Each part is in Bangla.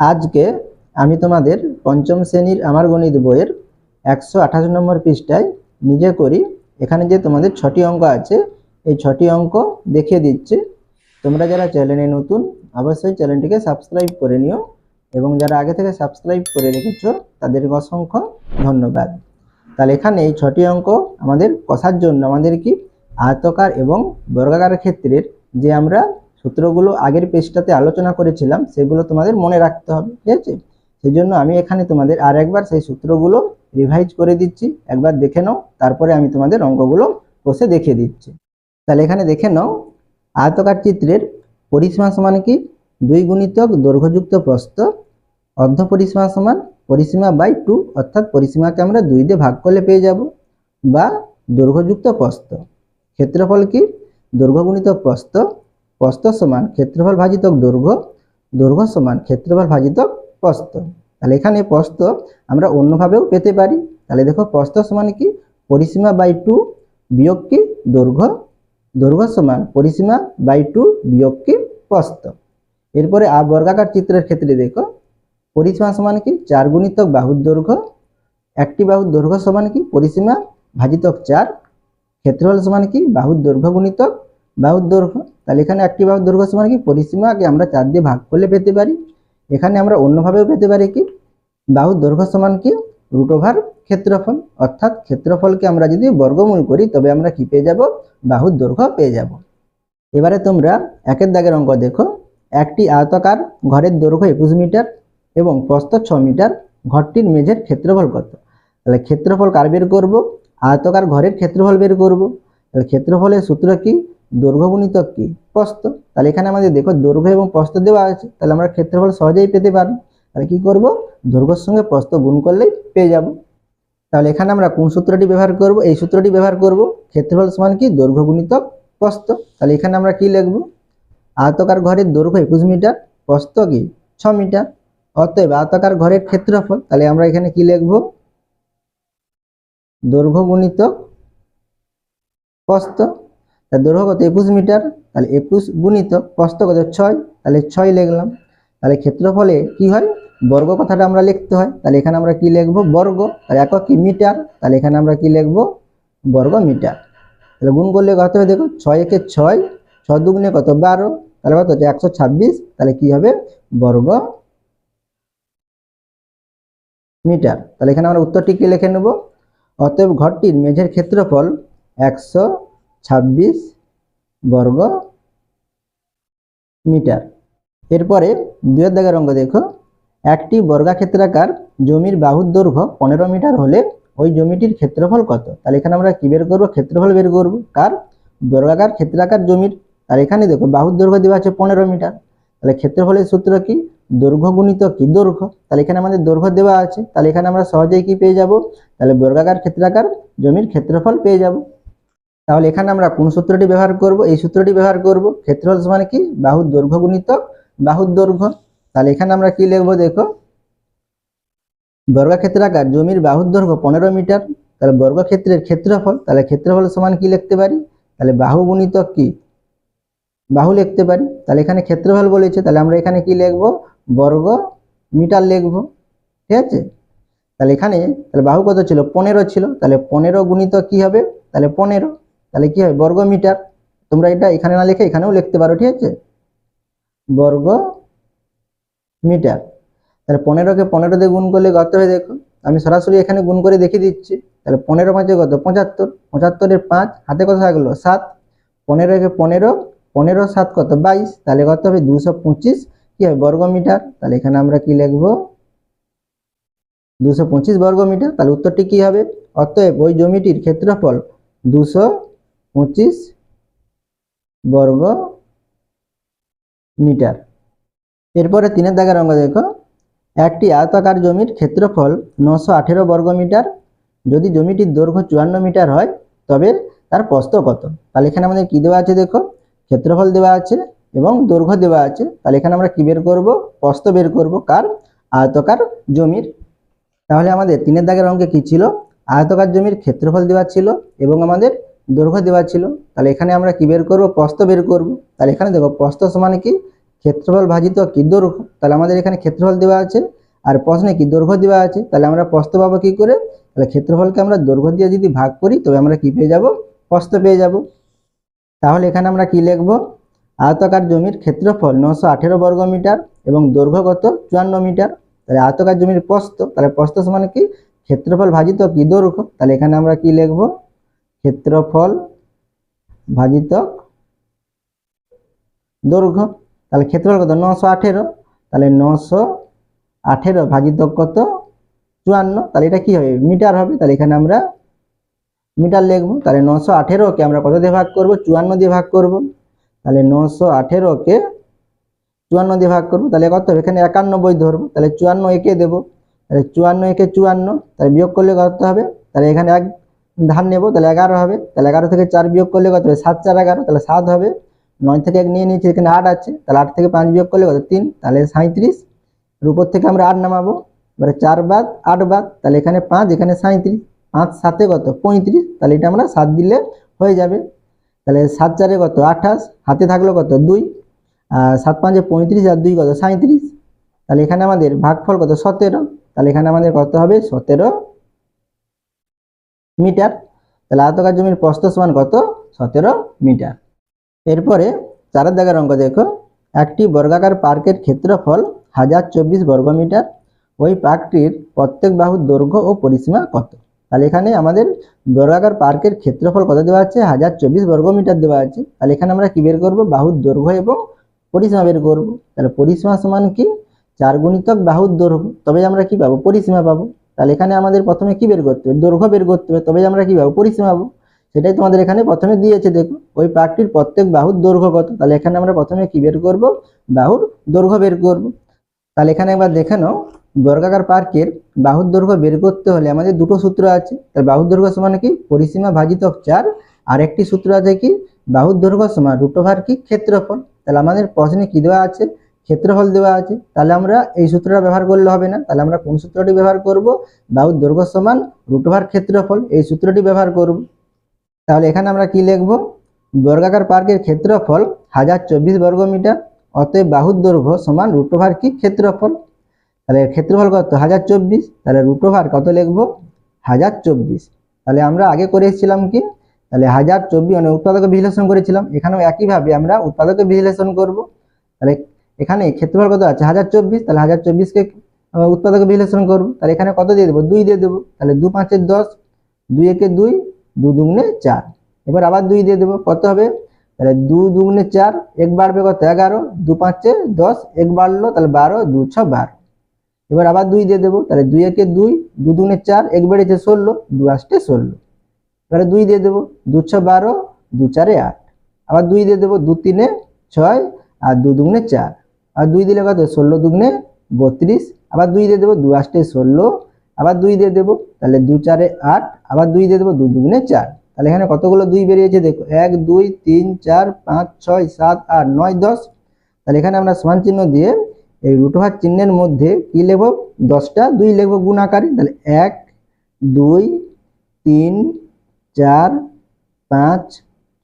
আজকে আমি তোমাদের পঞ্চম শ্রেণির আমার গণিত বইয়ের একশো আঠাশ নম্বর পৃষ্ঠায় নিজে করি। এখানে যে তোমাদের ছটি অঙ্ক আছে, এই ছটি অঙ্ক দেখিয়ে দিচ্ছি। তোমরা যারা চ্যানেলে নতুন, অবশ্যই চ্যানেলটিকে সাবস্ক্রাইব করে নিও এবং যারা আগে থেকে সাবস্ক্রাইব করে রেখেছো, তাদেরকে অসংখ্য ধন্যবাদ। তাহলে এখানে এই ছটি অঙ্ক আমাদের কষার জন্য আমাদের কি? আয়তকার এবং বর্গাকার ক্ষেত্রের যে আমরা সূত্রগুলো আগের পেজটাতে আলোচনা করেছিলাম, সেগুলো তোমাদের মনে রাখতে হবে, ঠিক আছে? সেই জন্য আমি এখানে তোমাদের আর একবার সেই সূত্রগুলো রিভাইজ করে দিচ্ছি, একবার দেখে নাও, তারপরে আমি তোমাদের অঙ্কগুলো কষে দেখিয়ে দিচ্ছি। তাহলে এখানে দেখে নাও, আয়তকার চিত্রের পরিসীমা সমান কি? দুই গুণিতক দৈর্ঘ্যযুক্ত প্রস্থ, অর্ধ পরিসীমা সমান পরিসীমা বাই টু, অর্থাৎ পরিসীমাকে আমরা দুই দিয়ে ভাগ করলে পেয়ে যাব, বা দৈর্ঘ্যযুক্ত প্রস্থ। ক্ষেত্রফল কি? দৈর্ঘ্য গুণিতক প্রস্থ প্রস্থ সমান ক্ষেত্রফল ভাজিতক দৈর্ঘ্য দৈর্ঘ্য সমান ক্ষেত্রফল ভাজিতক প্রস্থ তাহলে এখানে প্রস্থ আমরা অন্যভাবেও পেতে পারি। তাহলে দেখো প্রস্থ সমান কি? পরিসীমা বাই টু বিয়োগ কি? দৈর্ঘ্য দৈর্ঘ্য সমান পরিসীমা বাই টু বিয়োগ কি? প্রস্থ এরপরে আ বর্গাকার চিত্রের ক্ষেত্রে দেখো, পরিসীমা সমান কি? চার গুণিতক বাহুর দৈর্ঘ্য একটি বাহুর দৈর্ঘ্য সমান কি? পরিসীমা ভাজিতক চার। ক্ষেত্রফল সমান কি? বাহুর দৈর্ঘ্য গুণিতক বাহুর দৈর্ঘ্য। তাহলে এখানে একটি বাহুর দৈর্ঘ্য সমান কি? পরিসীমাকে আমরা চার দিয়ে ভাগ করলে পেতে পারি। এখানে আমরা অন্যভাবেও পেতে পারি কি? বাহুর দৈর্ঘ্য সমান কি? রুট ওভার ক্ষেত্রফল। অর্থাৎ ক্ষেত্রফলকে আমরা যদি বর্গমূল করি, তবে আমরা কি পেয়ে যাব? বাহুর দৈর্ঘ্য পেয়ে যাব। এবারে তোমরা একের দাগের অঙ্ক দেখো। একটি আয়তাকার ঘরের দৈর্ঘ্য একুশ মিটার এবং প্রস্থ ছ মিটার। ঘরটির মেঝের ক্ষেত্রফল কত? তাহলে ক্ষেত্রফল কার বের করব? আয়তকার ঘরের ক্ষেত্রফল বের করব। তাহলে ক্ষেত্রফলের সূত্র কি? দৈর্ঘ্য গুণিতক কি? প্রস্থ। তাহলে এখানে আমাদের দেখো দৈর্ঘ্য এবং প্রস্থ দেওয়া আছে, তাহলে আমরা ক্ষেত্রফল সহজেই পেতে পারব। তাহলে কি করব? দৈর্ঘ্যর সঙ্গে প্রস্থ গুণ করলেই পেয়ে যাব। তাহলে এখানে আমরা কোন সূত্রটি ব্যবহার করব? এই সূত্রটি ব্যবহার করব, ক্ষেত্রফল সমান কি? দৈর্ঘ্য গুণিতক প্রস্থ। তাহলে এখানে আমরা কি লিখব? আয়তকার ঘরের দৈর্ঘ্য একুশ মিটার, প্রস্থ কি? ছ মিটার। অতএব আয়তকার ঘরের ক্ষেত্রফল, তাহলে আমরা এখানে কি লিখব? দৈর্ঘ্য গুণিতক প্রস্থ। তার দৈর্ঘ্য কত? একুশ মিটার। তাহলে একুশ গুণিতক প্রস্থ কত? ছয়। তাহলে ছয় লিখলাম। তাহলে ক্ষেত্রফলে কি হয়? বর্গ কথাটা আমরা লিখতে হয়। তাহলে এখানে আমরা কি লিখব? বর্গ। তাহলে একক কি? মিটার। তাহলে এখানে আমরা কি লিখব? বর্গ মিটার। তাহলে গুণ করলে কত হবে? দেখো, ছয় একে ছয় ছ দুগুণে কত? বারো। তাহলে কত একশো ছাব্বিশ। তাহলে কি হবে? বর্গ মিটার। তাহলে এখানে আমরা উত্তরটি কি লিখে নেব? অতএব ঘরটির মেঝের ক্ষেত্রফল একশো ছাব্বিশ বর্গ মিটার। এরপরে দুয়ের দাগের অঙ্ক দেখো। একটি বর্গাক্ষেত্রাকার জমির বাহুর দৈর্ঘ্য পনেরো মিটার হলে ওই জমিটির ক্ষেত্রফল কত? তাহলে এখানে আমরা কি বের করব? ক্ষেত্রফল বের করব। কার? বর্গাকার ক্ষেত্রাকার জমির। আর এখানে দেখো বাহুর দৈর্ঘ্য দেওয়া আছে পনেরো মিটার। তাহলে ক্ষেত্রফলের সূত্র কি? দৈর্ঘ্য গুণিত কি? দৈর্ঘ্য। তাহলে এখানে আমাদের দৈর্ঘ্য দেওয়া আছে। তাহলে এখানে আমরা সহজেই কি পেয়ে যাব? তাহলে বর্গাকার ক্ষেত্রাকার জমির ক্ষেত্রফল পেয়ে যাব। তাহলে এখানে আমরা কোন সূত্রটি ব্যবহার করব? এই সূত্রটি ব্যবহার করব ক্ষেত্রফল সমান কি? বাহুর দৈর্ঘ্য গুণিত বাহুর দৈর্ঘ্য। তাহলে এখানে আমরা কি লিখব দেখো? বর্গক্ষেত্রাকার জমির বাহুর দৈর্ঘ্য পনেরো মিটার। তাহলে বর্গক্ষেত্রের ক্ষেত্রফল, তাহলে ক্ষেত্রফল সমান কি লিখতে পারি? তাহলে বাহু গুণিত কি? বাহু লিখতে পারি। তাহলে এখানে ক্ষেত্রফল বলেছে, তাহলে আমরা এখানে কি লিখব? বর্গ মিটার লিখব। ঠিক আছে? তাহলে এখানে, তাহলে বাহু কত ছিল? পনেরো ছিল। তাহলে পনেরো গুণিত কি হবে? তাহলে পনেরো। তাহলে কি হবে বর্গ মিটার তোমরা এটা এখানে না লিখে এখানেও লিখতে পারো, ঠিক আছে? বর্গ মিটার তাহলে পনেরোকে পনেরো দিয়ে গুণ করলে কত হবে দেখো? আমি সরাসরি এখানে গুণ করে দেখিয়ে দিচ্ছি। তাহলে পনেরো পাঁচে কত? পঁচাত্তর। পঁচাত্তরের পাঁচ, হাতে কত থাকল? সাত। পনেরোকে পনেরো পনেরো, সাত কত? বাইশ। তাহলে কত হবে? দুশো পঁচিশ। কি হবে বর্গ মিটার তাহলে এখানে আমরা কি লিখব? দুশো পঁচিশ বর্গ মিটার তাহলে উত্তরটি কি হবে? অতএব ওই জমিটির ক্ষেত্রফল দুশো পঁচিশ বর্গ মিটার। এরপরে তিনের দাগের অঙ্ক দেখো। একটি আয়তাকার জমির ক্ষেত্রফল নশো আঠেরো বর্গ মিটার। যদি জমিটির দৈর্ঘ্য চুয়ান্ন মিটার হয়, তবে তার প্রস্থ কত? তাহলে এখানে আমাদের কি দেওয়া আছে দেখো? ক্ষেত্রফল দেওয়া আছে এবং দৈর্ঘ্য দেওয়া আছে। তাহলে এখানে আমরা কি বের করব? প্রস্থ বের করব কার? আয়তকার জমির। তাহলে আমাদের তিনের দাগের অঙ্কে কি ছিল? আয়তকার জমির ক্ষেত্রফল দেওয়া ছিল এবং আমাদের দৈর্ঘ্য দেওয়া ছিল, তাহলে এখানে আমরা কি বের করব? প্রস্থ বের করব। তাহলে এখানে দেখো, প্রস্থ সমান কি? ক্ষেত্রফল ভাজিত কি দৈর্ঘ্য? তাহলে আমাদের এখানে ক্ষেত্রফল দেওয়া আছে, আর প্রশ্নে কি দৈর্ঘ্য দেওয়া আছে? তাহলে আমরা প্রস্থ পাবো কি করে? তাহলে ক্ষেত্রফলকে আমরা দৈর্ঘ্য দিয়ে যদি ভাগ করি, তবে আমরা কি পেয়ে যাব? প্রস্থ পেয়ে যাব। তাহলে এখানে আমরা কি লিখব? আয়তাকার জমির ক্ষেত্রফল নশো আঠেরো বর্গ মিটার এবং দৈর্ঘ্য কত? চুয়ান্ন মিটার। তাহলে আয়তাকার জমির প্রস্থ, তাহলে প্রস্থ সমান কি? ক্ষেত্রফল ভাজিত কি দৈর্ঘ্য? তাহলে এখানে আমরা কি লিখব? ক্ষেত্রফল ভাজিতক দৈর্ঘ্য। তাহলে ক্ষেত্রফল কত? নশো আঠেরো। তাহলে নশো আঠেরো ভাজিত কত? চুয়ান্ন। তাহলে এটা কি হবে? মিটার হবে। তাহলে এখানে আমরা মিটার লিখব। তাহলে নশো আঠেরোকে আমরা কত দিয়ে ভাগ করব? চুয়ান্ন দিয়ে ভাগ করব। তাহলে নশো আঠেরোকে চুয়ান্ন দিয়ে ভাগ করব। তাহলে কত হবে? এখানে একান্নব্বই ধরবো। তাহলে চুয়ান্ন একে দেবো। তাহলে চুয়ান্ন একে চুয়ান্ন। তাহলে বিয়োগ করলে কত হবে? তাহলে এখানে এক ধান নেব, তাহলে এগারো হবে। তাহলে এগারো থেকে চার বিয়োগ করলে কত হবে? সাত, চার, এগারো। তাহলে সাত হবে। নয় থেকে এক নিয়ে নিয়েছি, এখানে আট আছে। তাহলে আট থেকে পাঁচ বিয়োগ করলে কত? তিন। তাহলে সাঁত্রিশ এর উপর থেকে আমরা আট নামাবো। এবারে চার বাদ, আট বাদ। তাহলে এখানে পাঁচ, এখানে সাঁত্রিশ পাঁচ সাতে কত? পঁয়ত্রিশ। তাহলে এটা আমরা সাত দিলে হয়ে যাবে। তাহলে সাত চারে কত? আঠাশ। হাতে থাকল কত? দুই। আর সাত পাঁচে পঁয়ত্রিশ আর দুই কত? সাঁত্রিশ তাহলে এখানে আমাদের ভাগফল কত? সতেরো। তাহলে এখানে আমাদের কত হবে? সতেরো মিটার। তাহলে আয়তকার জমির প্রস্থ সমান কত? সতেরো মিটার। এরপরে চারের দাগের অঙ্ক দেখো। একটি বর্গাকার পার্কের ক্ষেত্রফল হাজার চব্বিশ বর্গমিটার ওই পার্কটির প্রত্যেক বাহুর দৈর্ঘ্য ও পরিসীমা কত? তাহলে এখানে আমাদের বর্গাকার পার্কের ক্ষেত্রফল কত দেওয়া আছে? হাজার চব্বিশ বর্গমিটার দেওয়া আছে। তাহলে এখানে আমরা কি বের করব? বাহুর দৈর্ঘ্য এবং পরিসীমা বের করব। তাহলে পরিসীমা সমান কি? চার গুণিতক বাহুর দৈর্ঘ্য। তবে আমরা কি পাবো? পরিসীমা পাবো। তাহলে এখানে আমাদের প্রথমে কি বের করতে হবে? দৈর্ঘ্য বের করতে হবে। তবে আমরা কি পাবো পরিসীমা পাবো সেটাই তোমাদের এখানে প্রথমে দিয়েছে, দেখো। ওই পার্কটির প্রত্যেক বাহুর দৈর্ঘ্য কত? তাহলে এখানে আমরা প্রথমে কি বের করব? বাহুর দৈর্ঘ্য বের করব। তাহলে এখানে একবার দেখে নাও, বর্গাকার পার্কের বাহুর দৈর্ঘ্য বের করতে হলে আমাদের দুটো সূত্র আছে। তার বাহুর দৈর্ঘ্য সমান কি? পরিসীমা ভাজিতক চার। আর একটি সূত্র আছে কি? বাহুর দৈর্ঘ্য সমান রুটোভার কি? ক্ষেত্রফল। তাহলে আমাদের প্রশ্নে কি দেওয়া আছে? ক্ষেত্রফল দেওয়া আছে, তাহলে আমরা এই সূত্রটা ব্যবহার করলে হবে না। তাহলে আমরা কোন সূত্রটি ব্যবহার করব? বাহুর দৈর্ঘ্য সমান রুটোভার ক্ষেত্রফল, এই সূত্রটি ব্যবহার করব। তাহলে এখানে আমরা কি লিখব? বর্গাকার পার্কের ক্ষেত্রফল হাজার চব্বিশ বর্গ মিটার, অতএব বাহুর দৈর্ঘ্য সমান রুটোভার কি ক্ষেত্রফল? তাহলে ক্ষেত্রফল কত? হাজার চব্বিশ। তাহলে রুটোভার কত লিখব? হাজার চব্বিশ। তাহলে আমরা আগে করে এসেছিলাম কি? তাহলে হাজার চব্বিশ মানে উৎপাদকে বিশ্লেষণ করেছিলাম। এখানেও একইভাবে আমরা উৎপাদকে বিশ্লেষণ করব। তাহলে এখানে ক্ষেত্রফল কত আছে? হাজার চব্বিশ, তাহলে হাজার চব্বিশকে উৎপাদকে বিশ্লেষণ করব। তাহলে এখানে কত দিয়ে দেবো? দুই দিয়ে দেবো। তাহলে দু পাঁচের দশ, দুই একে দুই, দু দুগুণে চার। এবার আবার দুই দিয়ে দেবো। কত হবে? তাহলে দু দুগুণে চার, এক বাড়বে কত? এগারো। দু পাঁচে দশ, এক বাড়লো, তাহলে বারো, দু ছ, বারো। এবার আবার দুই দিয়ে দেবো। তাহলে দুই একে দুই, দু দুগুণে চার, এক বেড়েছে ষোলো, দু আসতে ষোলো। এবারে দুই দিয়ে দেবো। দু ছ, বারো, দু চারে আট। আবার দুই দিয়ে দেবো, দু তিনে ছয়, আর দু দুগুণে চার। আর দুই দিলে কত? ষোলো দুগুণে বত্রিশ। আবার দুই দিয়ে দেবো দু আসতে ষোলো। আবার দুই দিয়ে দেবো, তাহলে দু চারে আট। আবার দুই দিয়ে দেবো দু দুগুণে চার। তাহলে এখানে কতগুলো দুই বেরিয়েছে দেখো? এক, দুই, তিন, চার, পাঁচ, ছয়, সাত, আট, নয়, দশ। তাহলে এখানে আমরা সমান চিহ্ন দিয়ে এই রুটোহার চিহ্নের মধ্যে কি লিখব দশটা, দুই লিখব গুণ আকারে তাহলে এক, দুই, তিন, চার, পাঁচ,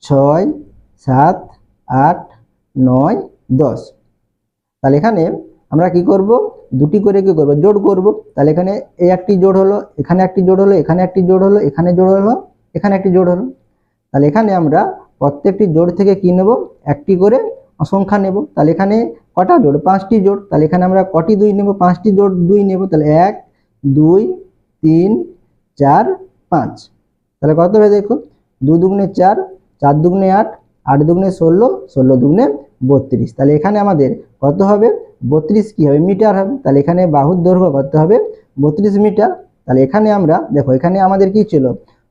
ছয়, সাত, আট, নয়, দশ। তাহলে এখানে আমরা কি করব? দুটি করে কি করব? জোড় করব। তাহলে এখানে এই একটি জোড় হলো, এখানে একটি জোড় হলো, এখানে একটি জোড় হলো, এখানে জোড় হলো, এখানে একটি জোড় হলো। তাহলে এখানে আমরা প্রত্যেকটি জোড় থেকে কি নেব? একটি করে সংখ্যা নেব। তাহলে এখানে কটা জোড়? পাঁচটি জোড়। তাহলে এখানে আমরা কটি দুই নেব? পাঁচটি জোড় দুই নেব। তাহলে এক, দুই, তিন, চার, পাঁচ। তাহলে কত হবে দেখো? দু দুগুনে চার চার দুগুণে আট আট দুগুণে ষোলো ষোলো দুগুণে বত্রিশ। তাহলে এখানে আমাদের কত হবে? বত্রিশ কী হবে? মিটার হবে। তাহলে এখানে বাহুর দৈর্ঘ্য কত হবে? বত্রিশ মিটার। তাহলে এখানে আমরা, দেখো, এখানে আমাদের কি ছিল?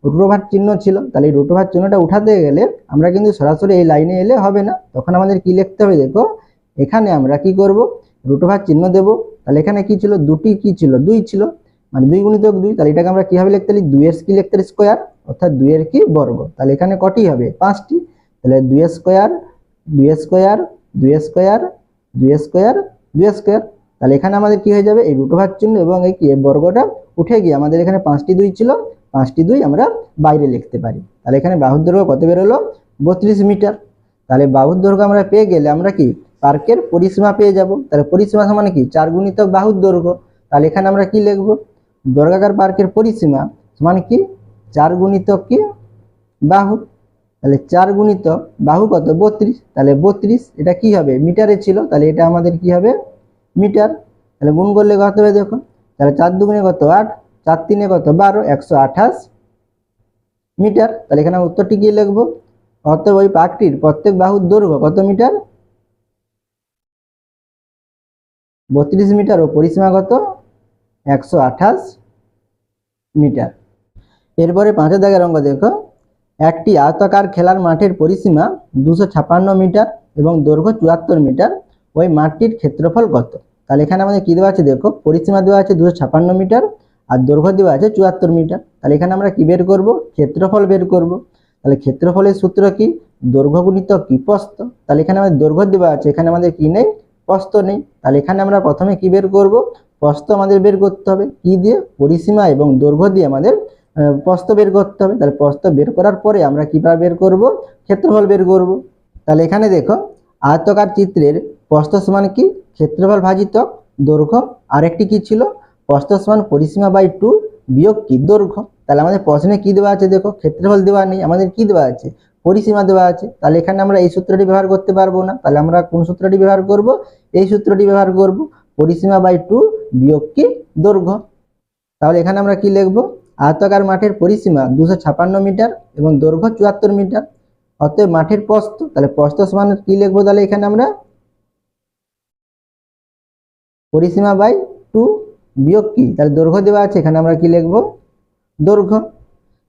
রুটোভার চিহ্ন ছিল। তাহলে এই রুটোভার চিহ্নটা উঠাতে গেলে আমরা কিন্তু সরাসরি এই লাইনে এলে হবে না। তখন আমাদের কি লিখতে হবে, দেখো? এখানে আমরা কি করব? রুটোভার চিহ্ন দেব। তাহলে এখানে কি ছিল? দুটি কি ছিল? দুই ছিল। মানে দুই গুণিতক দুই। তাহলে এটাকে আমরা কীভাবে লিখতে পারি? দুইয়ের কি লিখতে স্কোয়ার। অর্থাৎ দুইয়ের কি বর্গ। তাহলে এখানে কটি হবে? পাঁচটি। তাহলে দুই স্কোয়ার দুই স্কোয়ার দুই স্কোয়ার দুই স্কোয়ার দুই স্কোয়ার। তাহলে এখানে আমাদের কি হয়ে যাবে? এই রুটোভার চিহ্ন এবং এই কি বর্গটা উঠে গিয়ে আমাদের এখানে পাঁচটি দুই ছিল। পাঁচটি দুই আমরা বাইরে লিখতে পারি। তাহলে এখানে বাহুর দৈর্ঘ্য কত বেরোলো বত্রিশ মিটার। তাহলে বাহুর দৈর্ঘ্য আমরা পেয়ে গেলে আমরা কি, পার্কের পরিসীমা পেয়ে যাব। তাহলে পরিসীমা সমান কি? চার গুণিতক বাহুর দৈর্ঘ্য। তাহলে এখানে আমরা কি লিখব? বর্গাকার পার্কের পরিসীমা সমান কি? চার গুণিতক কি? বাহু। তাহলে চার গুণিত বাহু কত? বত্রিশ। তাহলে বত্রিশ, এটা কি হবে? মিটারে ছিল, তাহলে এটা আমাদের কি হবে? মিটার। তাহলে গুণ করলে কত হবে দেখো? তাহলে চার দুগুণে কত? আট। চার তিনে কত? বারো। একশো আঠাশ মিটার। তাহলে এখানে উত্তরটি কি লিখব? অতএব ওই পার্কটির প্রত্যেক বাহুর দৈর্ঘ্য কত মিটার? বত্রিশ মিটার ও পরিসীমা কত? একশো আঠাশ মিটার। এরপরে পাঁচের দাগের অঙ্ক দেখো। একটি আয়তাকার খেলার মাঠের পরিসীমা দুশো ছাপান্ন মিটার এবং দৈর্ঘ্য চুয়াত্তর মিটার। ওই মাঠটির ক্ষেত্রফল কত? তাহলে এখানে আমাদের কী দেওয়া আছে দেখো? পরিসীমা দেওয়া আছে দুশো ছাপান্ন মিটার আর দৈর্ঘ্য দেওয়া আছে চুয়াত্তর মিটার। তাহলে এখানে আমরা কী বের করব? ক্ষেত্রফল বের করব। তাহলে ক্ষেত্রফলের সূত্র কি? দৈর্ঘ্য গুণিত কি প্রস্থ তাহলে এখানে আমাদের দৈর্ঘ্য দেওয়া আছে, এখানে আমাদের কি নেই? প্রস্থ নেই। তাহলে এখানে আমরা প্রথমে কি বের করব? প্রস্থ আমাদের বের করতে হবে। কি দিয়ে? পরিসীমা এবং দৈর্ঘ্য দিয়ে আমাদের প্রস্থ বের করতে হবে। তাহলে প্রস্থ বের করার পরে আমরা কীভাবে বের করব? ক্ষেত্রফল বের করব। তাহলে এখানে দেখো, আয়তকার চিত্রের প্রস্থ সমান কি? ক্ষেত্রফল ভাজিত দৈর্ঘ্য আরেকটি কি ছিল? প্রস্থ সমান পরিসীমা বাই টু বিয়োগ কি? দৈর্ঘ্য। তাহলে আমাদের প্রশ্নে কি দেওয়া আছে দেখো? ক্ষেত্রফল দেওয়া নেই, আমাদের কি দেওয়া আছে? পরিসীমা দেওয়া আছে। তাহলে এখানে আমরা এই সূত্রটি ব্যবহার করতে পারব না। তাহলে আমরা কোন সূত্রটি ব্যবহার করব? এই সূত্রটি ব্যবহার করব। পরিসীমা বাই টু বিয়োগ কি? দৈর্ঘ্য। তাহলে এখানে আমরা কি লিখব? আয়তাকার মাঠের পরিসীমা দুশো ছাপান্ন মিটার এবং দৈর্ঘ্য চুয়াত্তর মিটার। অতএব মাঠের প্রস্ত তাহলে প্রস্ত সমান কি লিখব তাহলে এখানে আমরা? পরিসীমা বাই টু বিয়োগ কি? তাহলে দৈর্ঘ্য দেওয়া আছে, এখানে আমরা কি লিখব? দৈর্ঘ্য।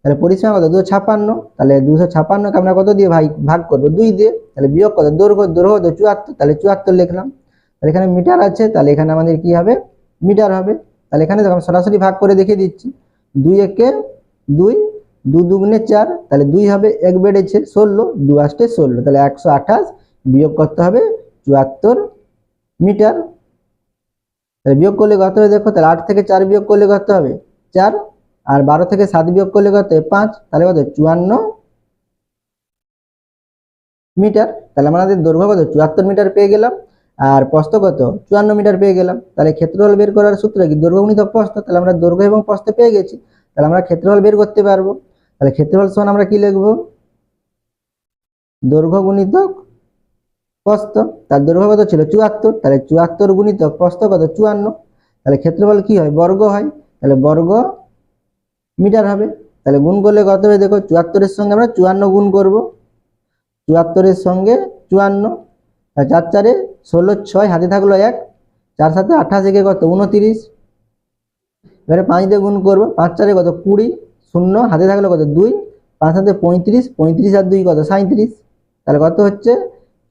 তাহলে পরিসীমা কত? দুশো ছাপান্ন। তাহলে দুশো ছাপান্নকে আমরা কত দিয়ে ভাই ভাগ করব? দুই দিয়ে। তাহলে বিয়োগ কত? দৈর্ঘ্য দৈর্ঘ্য কত চুয়াত্তর। তাহলে চুয়াত্তর লিখলাম। তাহলে এখানে মিটার আছে, তাহলে এখানে আমাদের কি হবে? মিটার হবে। তাহলে এখানে দেখো সরাসরি ভাগ করে দেখিয়ে দিচ্ছি। দুই একে দুই, দু দুগুণে চার, তাহলে দুই হবে এক বেড়েছে ষোলো, দু আষ্টে ষোলো, তাহলে একশো আঠাশ বিয়োগ করতে হবে চুয়াত্তর মিটার। তাহলে বিয়োগ করলে কত হবে দেখো, তাহলে আট থেকে চার বিয়োগ করলে কত হবে? চার, আর বারো থেকে সাত বিয়োগ করলে কত হবে? পাঁচ, তাহলে কত চুয়ান্ন মিটার। তাহলে আমাদের দৈর্ঘ্য কত? চুয়াত্তর মিটার পেয়ে গেলাম। আর প্রস্থ কত? চুয়ান্ন মিটার পেয়ে গেলাম। তাহলে ক্ষেত্রফল বের করার সূত্র কি? দৈর্ঘ্য গুণিত প্রস্থ? তাহলে আমরা দৈর্ঘ্য এবং প্রস্থ পেয়ে গেছি। তাহলে আমরা ক্ষেত্রফল বের করতে পারব। তাহলে ক্ষেত্রফল সমান আমরা কি লিখব? দৈর্ঘ্য গুণিতক প্রস্থ। তার দৈর্ঘ্য কত ছিল? চুয়াত্তর। তাহলে চুয়াত্তর গুণিতক প্রস্থ কত? চুয়ান্ন। তাহলে ক্ষেত্রফল কি হয়? বর্গ হয়। তাহলে বর্গ মিটার হবে। তাহলে গুণ করলে কত হবে? দেখো, চুয়াত্তরের সঙ্গে আমরা চুয়ান্ন গুণ করব। চুয়াত্তরের সঙ্গে চুয়ান্ন। চার চারে ষোলো ছয় হাতে থাকল এক, চার সাথে আঠাশ একে কত? উনতিরিশ। এবারে পাঁচ দিয়ে গুণ করব, পাঁচ চারে কত? কুড়ি। শূন্য, হাতে থাকল কত? দুই। পাঁচ হাতে পঁয়ত্রিশ পঁয়ত্রিশ আর দুই কত? সাঁত্রিশ তাহলে কত হচ্ছে?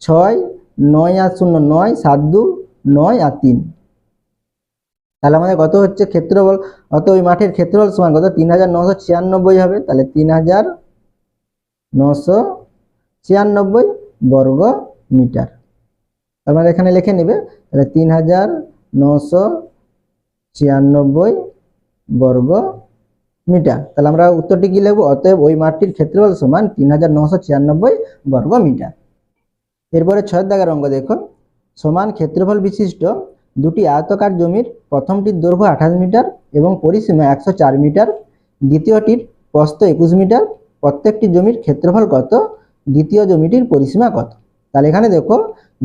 ছয়, নয় আর শূন্য নয়, সাত দু, নয় আর তিন। তাহলে আমাদের কত হচ্ছে? ক্ষেত্রফল। অত ওই মাঠের ক্ষেত্রফল সমান কত? তিন হাজার নশো ছিয়ানব্বই হবে। তাহলে তিন হাজার নশো ছিয়ানব্বই বর্গ মিটার আমাদের এখানে লিখে নেবে, তাহলে তিন হাজার নশো ছিয়ানব্বই বর্গ মিটার তাহলে আমরা উত্তরটি কি লিখব? অতএব ওই মাঠটির ক্ষেত্রফল সমান তিন হাজার নশো ছিয়ানব্বই বর্গ মিটার এরপরে ছয় দাগের অঙ্ক দেখো সমান ক্ষেত্রফল বিশিষ্ট দুটি আয়তকার জমির, প্রথমটির দৈর্ঘ্য আঠাশ মিটার এবং পরিসীমা একশো চার মিটার, দ্বিতীয়টির প্রস্থ একুশ মিটার, প্রত্যেকটি জমির ক্ষেত্রফল কত? দ্বিতীয় জমিটির পরিসীমা কত? তাহলে এখানে দেখো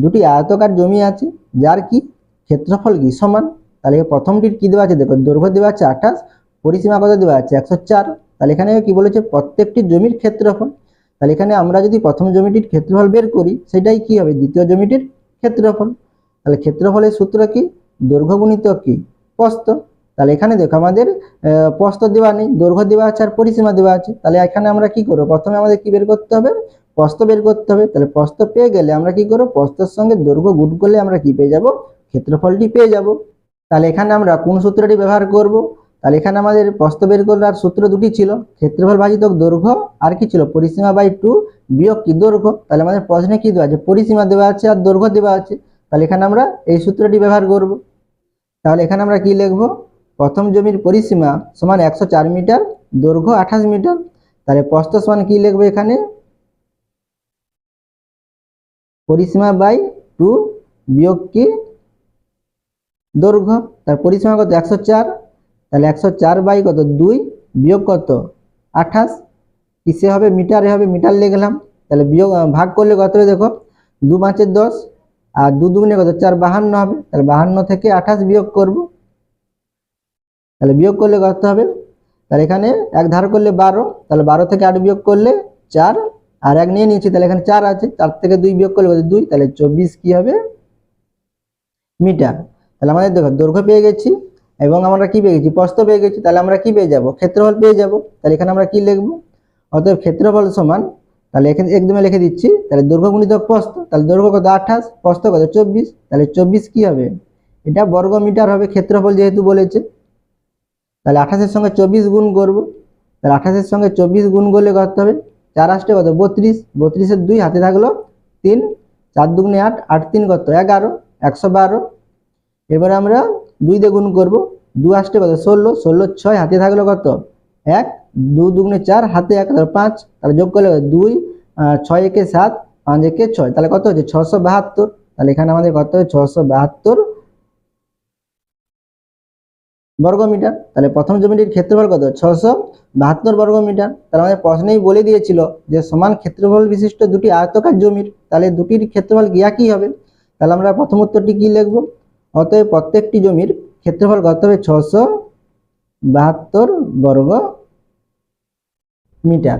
দুটি আয়তকার জমি আছে, যার কি ক্ষেত্রফল কি সমান? তাহলে প্রথমটির কি দেওয়া আছে? দেখো, দৈর্ঘ্য দেওয়া আছে আঠাশ, পরিসীমা কত দেওয়া আছে? একশো চার। তাহলে এখানে কি বলেছে? প্রত্যেকটি জমির ক্ষেত্রফল। তাহলে এখানে আমরা যদি প্রথম জমিটির ক্ষেত্রফল বের করি, সেটাই কি হবে? দ্বিতীয় জমিটির ক্ষেত্রফল। তাহলে ক্ষেত্রফলের সূত্র কি? দৈর্ঘ্য গুণিত কি? প্রস্থ। তাহলে এখানে দেখো, আমাদের প্রস্ত দেওয়া নেই, দৈর্ঘ্য দেওয়া আছে আর পরিসীমা দেওয়া আছে। তাহলে এখানে আমরা কি করব? প্রথমে আমাদের কি বের করতে হবে? প্রস্থ বের করতে হবে। তাহলে প্রস্থ পেয়ে গেলে আমরা কি করব? প্রস্থের সঙ্গে দৈর্ঘ্য গুণ করলে আমরা কি পেয়ে যাব? ক্ষেত্রফলটি পেয়ে যাব। তাহলে এখানে আমরা কোন সূত্রটি ব্যবহার করব? তাহলে এখানে আমাদের প্রস্থ বের করার সূত্র দুটি ছিল। ক্ষেত্রফল ভাজিত দৈর্ঘ্য আর কি ছিল? পরিসীমা বাই টু বিয়োগ কি দৈর্ঘ্য? তাহলে আমাদের প্রশ্নে কি দেওয়া আছে? পরিসীমা দেওয়া আছে আর দৈর্ঘ্য দেওয়া আছে। তাহলে এখানে আমরা এই সূত্রটি ব্যবহার করব। তাহলে এখানে আমরা কি লিখব? প্রথম জমির পরিসীমা সমান একশো চার মিটার, দৈর্ঘ্য আঠাশ মিটার। তাহলে প্রস্থ সমান কি লিখব এখানে? পরিসীমা বাই টু বিয়োগ কি? দৈর্ঘ্য। তার পরিসীমা কত? একশো চার। তাহলে একশো চার বাই কত? দুই। বিয়োগ কত? আঠাশ। কিসে হবে? মিটারে হবে? মিটার লিখলাম তাহলে বিয়োগ ভাগ করলে কত হবে দেখো? দু পাঁচের দশ। আর দু দুগুণে কত? চার বাহান্ন হবে। তাহলে বাহান্ন থেকে আঠাশ বিয়োগ করব। তাহলে বিয়োগ করলে কত হবে? তাহলে এখানে এক ধার করলে বারো। তাহলে বারো থেকে আট বিয়োগ করলে চার। আর এক নিয়ে নিয়েছি, তাহলে এখানে চার আছে, চার থেকে দুই বিয়োগ করলে দুই, তাহলে চব্বিশ কি হবে? মিটার। তাহলে আমাদের দেখো, দৈর্ঘ্য পেয়ে গেছি, এবং আমরা কি পেয়ে গেছি? প্রস্থ পেয়ে গেছি, তাহলে আমরা কি পেয়ে যাব? ক্ষেত্রফল পেয়ে যাব। তাহলে এখানে আমরা কি লিখব? অতএব ক্ষেত্রফল সমান, তাহলে এখানে একদমে লিখে দিচ্ছি, তাহলে দৈর্ঘ্য গুণিতক প্রস্থ, তাহলে দৈর্ঘ্য কত? আঠাশ, প্রস্থ কত? চব্বিশ, তাহলে চব্বিশ কি হবে? এটা বর্গ মিটার হবে, ক্ষেত্রফল যেহেতু বলেছে। তাহলে আঠাশের সঙ্গে চব্বিশ গুণ করব, তাহলে আঠাশের সঙ্গে চব্বিশ গুণ করলে কত হবে? চার আসতে কত? বত্রিশ। বত্রিশের দুই হাতে থাকল তিন। চার দুগুণে আট আট তিন কত? এগারো। একশো বারো। এবারে আমরা দুই দিয়ে গুণ করব। দু আসতে কত? ষোলো। ষোলো ছয় হাতে থাকল কত? এক। দু দুগুণে চার, হাতে এক পাঁচ। তাহলে যোগ করলে দুই। ছয় একে সাত, পাঁচ একে ছয়। তাহলে কত হচ্ছে? ছশো বাহাত্তর। তাহলে এখানে আমাদের কত? হয় ছশো বাহাত্তর। বর্গ মিটার, তাহলে প্রথম জমিটির ক্ষেত্রফল কত? ছশো বাহাত্তর বর্গ মিটার। তাহলে আমাদের প্রশ্নেই বলে দিয়েছিল যে সমান ক্ষেত্রফল বিশিষ্ট দুটি আয়তকার জমির, তাহলে দুটির ক্ষেত্রফল কি হবে? তাহলে আমরা প্রথম উত্তরটি কি লিখব? অতএব প্রত্যেকটি জমির ক্ষেত্রফল কত হবে? ছশো বাহাত্তর বর্গ মিটার।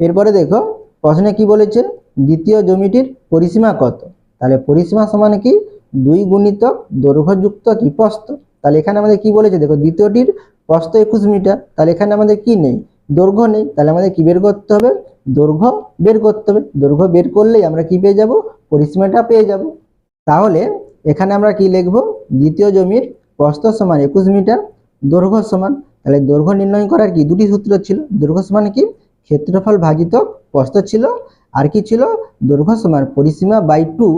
এরপরে দেখো, প্রশ্নে কি বলেছে? দ্বিতীয় জমিটির পরিসীমা কত? তাহলে পরিসীমা সমান কি? দুই গুণিতক দৈর্ঘ্যযুক্ত কি প্রস্থ? তাহলে এখানে আমাদের কি বলেছে? দেখো, দ্বিতীয়টির প্রস্থ একুশ মিটার। তাহলে এখানে আমাদের কি নেই? দৈর্ঘ্য নেই। তাহলে আমাদের কি বের করতে হবে? দৈর্ঘ্য বের করতে হবে। দৈর্ঘ্য বের করলেই আমরা কি পেয়ে যাব? পরিসীমাটা পেয়ে যাব। তাহলে এখানে আমরা কি লিখব? দ্বিতীয় জমির প্রস্থ সমান একুশ মিটার, দৈর্ঘ্য সমান। তাহলে দৈর্ঘ্য নির্ণয় করার কি দুটি সূত্র ছিল? দৈর্ঘ্য সমান কি? ক্ষেত্রফল ভাজিত প্রস্থ ছিল। আর কি ছিল? দৈর্ঘ্য সমান পরিসীমা বাই টু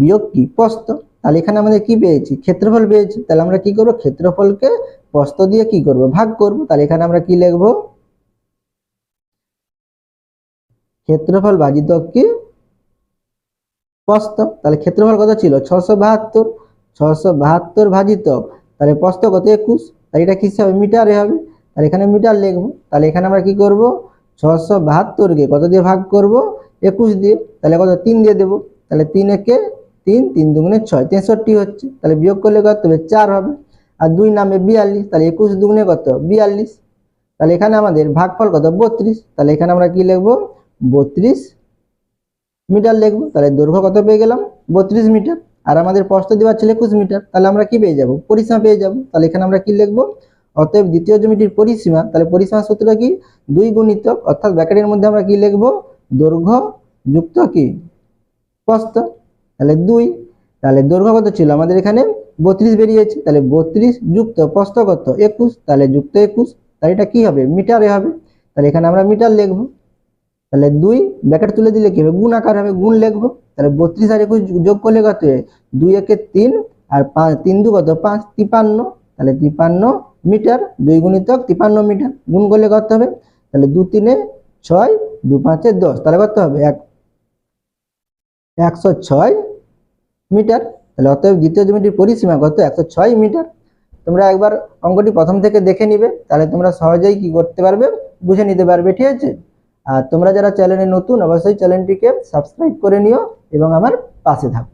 বিয়োগ কি? প্রস্থ। তাহলে এখানে আমাদের কি পেয়েছি? ক্ষেত্রফল পেয়েছি। তাহলে আমরা কি করব? ক্ষেত্রফলকে প্রস্ত দিয়ে কি করব? ভাগ করব। তাহলে এখানে আমরা কি লিখব? ক্ষেত্রফল ভাজিত কি? প্রস্থ তাহলে ক্ষেত্রফল কত ছিল? ছশো বাহাত্তর। ছশো বাহাত্তর ভাজিত তাহলে প্রস্ত কত? একুশ। তাহলে এটা কিসে হবে মিটারে হবে। তাহলে এখানে মিটার লিখব। তাহলে এখানে আমরা কি করব? ছশো বাহাত্তরকে কত দিয়ে ভাগ করব? একুশ দিয়ে। তাহলে কত? তিন দিয়ে দেবো। তাহলে তিন একে তিন তিন দুগুণে ছয়, তেষট্টি হচ্ছে। তাহলে বিয়োগ করলে কত হবে? চার হবে। আর দুই নামে বিয়াল্লিশ, তাহলে একুশ দুগুণে কত বিয়াল্লিশ। তাহলে এখানে আমাদের ভাগফল কত? বত্রিশ। তাহলে এখানে আমরা কি লিখব? বত্রিশ মিটার লিখব। তাহলে দৈর্ঘ্য কত পেয়ে গেলাম? বত্রিশ মিটার। আর আমাদের প্রস্থ দেওয়া ছিল একুশ মিটার। তাহলে আমরা কি পেয়ে যাব? পরিসীমা পেয়ে যাব। তাহলে এখানে আমরা কি লিখব? অতএব দ্বিতীয় জমিটির পরিসীমা, তাহলে পরিসীমা সূত্র কি? দুই গুণিতক, অর্থাৎ ব্র্যাকেটের মধ্যে আমরা কি লিখব? দৈর্ঘ্য যুক্ত কি? প্রস্থ। তাহলে দুই, তাহলে দৈর্ঘ্য কত ছিল? আমাদের এখানে বত্রিশ বেরিয়েছে, তাহলে বত্রিশ যুক্ত প্রস্থ কত? একুশ, তাহলে যুক্ত একুশ, তাহলে এটা কি হবে? মিটারে হবে। তাহলে এখানে আমরা মিটার লিখব। তাহলে দুই ব্র্যাকেট তুলে দিলে কি হবে? গুণ আকার হবে, গুণ লিখব। তাহলে বত্রিশ আর একুশ যোগ করলে কত? দুই একে তিন আর পাঁচ তিন দু কত? পাঁচ, তিপান্ন। তাহলে তিপান্ন মিটার, দুই গুণিতক তিপান্ন মিটার। গুণ করলে কত হবে? তাহলে দু তিনে ছয়, দু পাঁচে দশ। তাহলে কত হবে? এক। একশো ছয় মিটার। তাহলে অতএব দ্বিতীয় জমিটির পরিসীমা কত? একশো ছয় মিটার। তোমরা একবার অঙ্কটি প্রথম থেকে দেখে নিবে, তাহলে তোমরা সহজেই কি করতে পারবে? বুঝে নিতে পারবে, ঠিক আছে? আর তোমরা যারা চ্যানেলে নতুন, অবশ্যই চ্যানেলটিকে সাবস্ক্রাইব করে নিও এবং আমার পাশে থাকো।